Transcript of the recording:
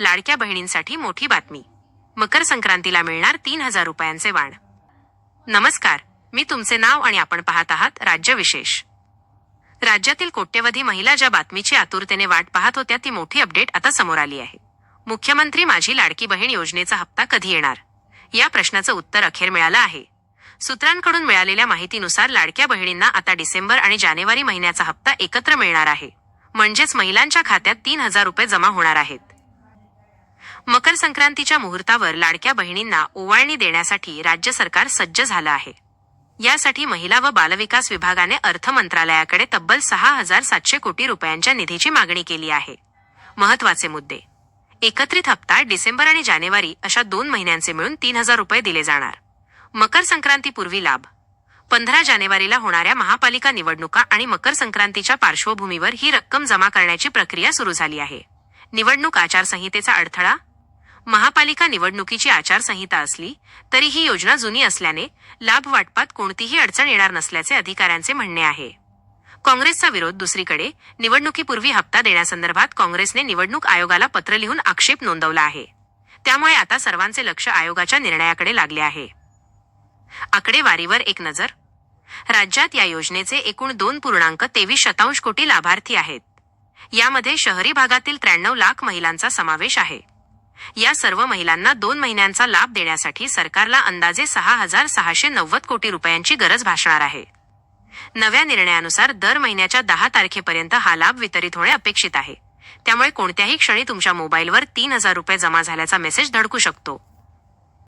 लाडक्या बहिणींसाठी मोठी बातमी. मकर संक्रांतीला मिळणार तीन हजार रुपयांचे वाण. नमस्कार मी तुमचे नाव आणि आपण पाहत आहात राज्य विशेष. राज्यातील कोट्यवधी महिला ज्या बातमीची आतुरतेने वाट पाहत होत्या ती मोठी अपडेट आता समोर आली आहे. मुख्यमंत्री माझी लाडकी बहीण योजनेचा हप्ता कधी येणार? या प्रश्नाचं उत्तर अखेर मिळालं आहे. सूत्रांकडून मिळालेल्या माहितीनुसार लाडक्या बहिणींना आता डिसेंबर आणि जानेवारी महिन्याचा हप्ता एकत्र मिळणार आहे. म्हणजेच महिलांच्या खात्यात तीन हजार रुपये जमा होणार आहेत. मकर संक्रांतीच्या मुहूर्तावर लाडक्या बहिणींना ओवाळणी देण्यासाठी राज्य सरकार सज्ज झालं आहे. यासाठी महिला व बालविकास विभागाने अर्थ मंत्रालयाकडे तब्बल सहा हजार सातशे कोटी रुपयांच्या निधीची मागणी केली आहे. महत्त्वाचे मुद्दे. एकत्रित हप्ता डिसेंबर आणि जानेवारी अशा दोन महिन्यांचे मिळून तीन हजार रुपये दिले जाणार. मकर संक्रांतीपूर्वी लाभ. पंधरा जानेवारीला होणाऱ्या महापालिका निवडणुका आणि मकर संक्रांतीच्या पार्श्वभूमीवर ही रक्कम जमा करण्याची प्रक्रिया सुरू झाली आहे. निवडणूक आचारसंहितेचा अडथळा महापालिका निवडणुकीची आचारसंहिता असली तरी ही योजना जुनी असल्याने लाभ वाटपात कोणतीही अडचण येणार नसल्याचे अधिकाऱ्यांचे म्हणणे आहे. काँग्रेसचा विरोध दुसरीकडे निवडणुकीपूर्वी हप्ता देण्यासंदर्भात काँग्रेसने निवडणूक आयोगाला पत्र लिहून आक्षेप नोंदवला आहे. त्यामुळे आता सर्वांचे लक्ष आयोगाच्या निर्णयाकडे लागले आहे. आकडेवारीवर एक नजर. राज्यात या योजनेचे एकूण दोन पूर्णांक तेवीस शतांश कोटी लाभार्थी आहेत. यामध्ये शहरी भागातील त्र्याण्णव लाख महिलांचा समावेश आहे. या सर्व महिलांना दोन महिन्यांचा लाभ देण्यासाठी सरकारला अंदाजे सहा हजार सहाशे नव्वद कोटी रुपयांची गरज भासणार आहे. नव्या निर्णयानुसार दर महिन्याच्या दहा तारखेपर्यंत हा लाभ वितरित होणे अपेक्षित आहे. त्यामुळे कोणत्याही क्षणी तुमच्या मोबाईलवर तीन हजार रुपये जमा झाल्याचा मेसेज धडकू शकतो.